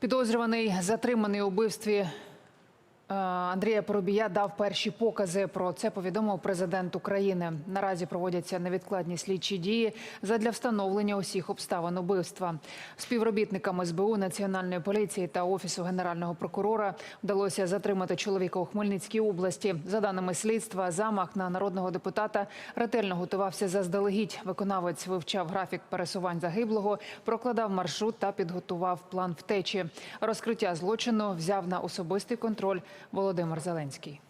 Підозрюваний затриманий у вбивстві Андрія Поробія дав перші покази. Про це повідомив президент України. Наразі проводяться невідкладні слідчі дії задля встановлення усіх обставин убивства. Співробітникам СБУ, Національної поліції та офісу генерального прокурора вдалося затримати чоловіка у Хмельницькій області. За даними слідства, замах на народного депутата ретельно готувався заздалегідь. Виконавець вивчав графік пересувань загиблого, прокладав маршрут та підготував план втечі. Розкриття злочину взяв на особистий контроль Володимир Зеленський.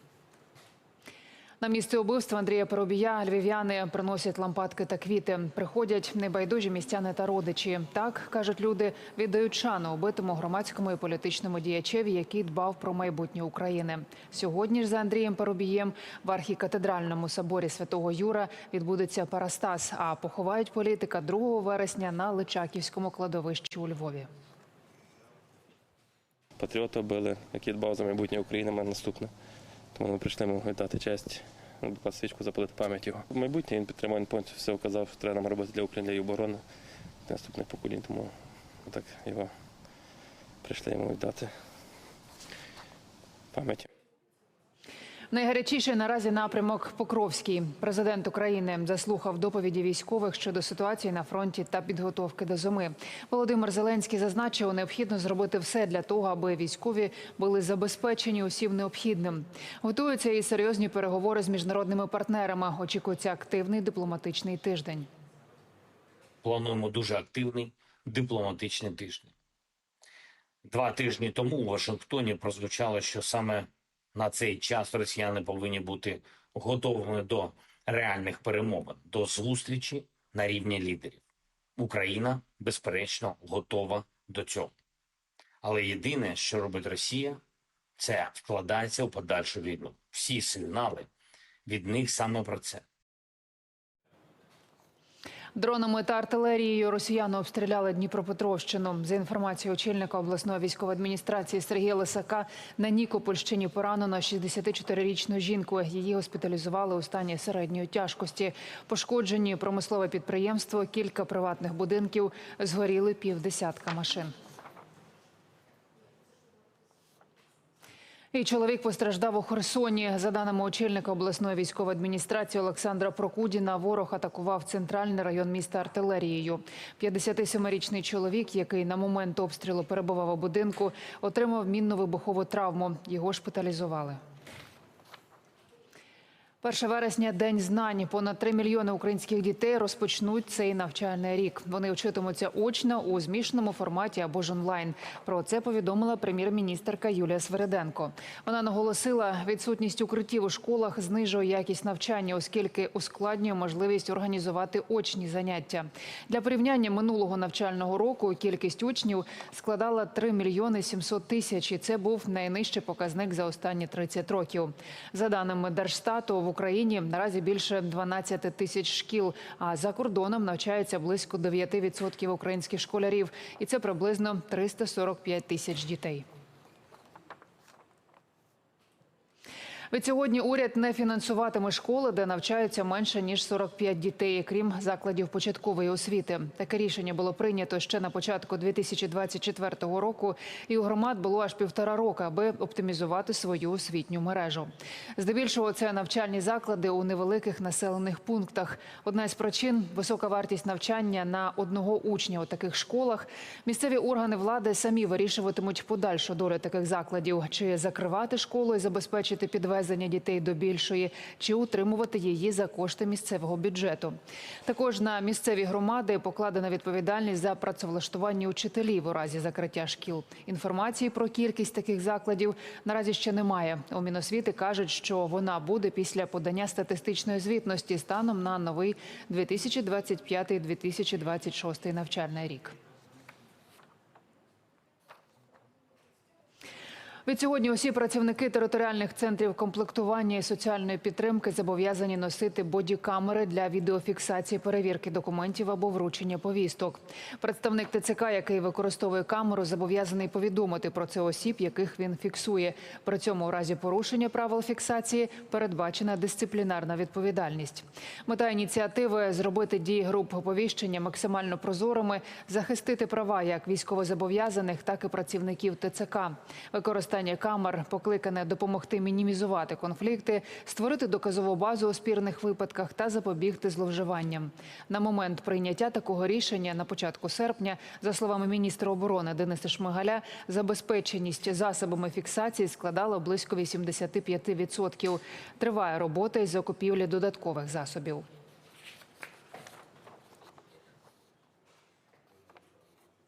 На місце убивства Андрія Поробія львів'яни приносять лампадки та квіти. Приходять небайдужі містяни та родичі. Так кажуть люди, віддають шану убитому громадському і політичному діячеві, який дбав про майбутнє України. Сьогодні ж за Андрієм Поробієм в архікатедральному соборі святого Юра відбудеться Парастас. А поховають політика 2 вересня на Личаківському кладовищі у Львові. Патріота били, який дбав за майбутнє України, в мене наступне. Тому ми прийшли йому віддати честь, ну, свічку запалити пам'ять його. Майбутнє він підтримав, він повністю все вказав, що треба нам робити для України, для її оборони, для наступних поколінь. Тому так його прийшли йому віддати пам'ять. Найгарячіший наразі напрямок Покровський. Президент України заслухав доповіді військових щодо ситуації на фронті та підготовки до зими. Володимир Зеленський зазначив, необхідно зробити все для того, аби військові були забезпечені усім необхідним. Готуються і серйозні переговори з міжнародними партнерами. Очікується активний дипломатичний тиждень. плануємо дуже активний дипломатичний тиждень. Два тижні тому у Вашингтоні прозвучало, що саме на цей час росіяни повинні бути готовими до реальних перемовин, до зустрічі на рівні лідерів. Україна, безперечно, готова до цього. Але єдине, що робить Росія, це вкладається у подальшу війну. Всі сигнали від них саме про це. Дронами та артилерією росіяни обстріляли Дніпропетровщину. За інформацією очільника обласної військової адміністрації Сергія Лисака, на Нікопольщині поранено 64-річну жінку. Її госпіталізували у стані середньої тяжкості. Пошкоджені промислове підприємство, кілька приватних будинків, згоріли півдесятка машин. І чоловік постраждав у Херсоні. За даними очільника обласної військової адміністрації Олександра Прокудіна, ворог атакував центральний район міста артилерією. 57-річний чоловік, який на момент обстрілу перебував у будинку, отримав мінно-вибухову травму. Його шпиталізували. 1 вересня – День знань. Понад 3 мільйони українських дітей розпочнуть цей навчальний рік. Вони вчитимуться очно у змішаному форматі або ж онлайн. Про це повідомила прем'єр-міністерка Юлія Свериденко. Вона наголосила, відсутність укриттів у школах знижує якість навчання, оскільки ускладнює можливість організувати очні заняття. Для порівняння минулого навчального року кількість учнів складала 3 мільйони 700 тисяч. І це був найнижчий показник за останні 30 років. За даними Держстату, в Україні наразі більше 12 тисяч шкіл, а за кордоном навчається близько 9% українських школярів. І це приблизно 345 тисяч дітей. Відсьогодні уряд не фінансуватиме школи, де навчаються менше ніж 45 дітей, крім закладів початкової освіти. Таке рішення було прийнято ще на початку 2024 року, і у громад було аж півтора року, аби оптимізувати свою освітню мережу. Здебільшого це навчальні заклади у невеликих населених пунктах. Одна із причин висока вартість навчання на одного учня у таких школах. Місцеві органи влади самі вирішуватимуть подальшу долю таких закладів: чи закривати школу і забезпечити підвезення дітей до більшої, чи утримувати її за кошти місцевого бюджету. Також на місцеві громади покладена відповідальність за працевлаштування учителів у разі закриття шкіл. Інформації про кількість таких закладів наразі ще немає. У Міносвіти кажуть, що вона буде після подання статистичної звітності станом на новий 2025-2026 навчальний рік. Відсьогодні усі працівники територіальних центрів комплектування і соціальної підтримки зобов'язані носити бодікамери для відеофіксації перевірки документів або вручення повісток. Представник ТЦК, який використовує камеру, зобов'язаний повідомити про це осіб, яких він фіксує. При цьому у разі порушення правил фіксації передбачена дисциплінарна відповідальність. Мета ініціативи зробити дії груп оповіщення максимально прозорими, захистити права як військовозобов'язаних, так і працівників ТЦК. Використання камер покликане допомогти мінімізувати конфлікти, створити доказову базу у спірних випадках та запобігти зловживанням. На момент прийняття такого рішення на початку серпня, за словами міністра оборони Дениса Шмигаля, забезпеченість засобами фіксації складала близько 85%. Триває робота із закупівлі додаткових засобів.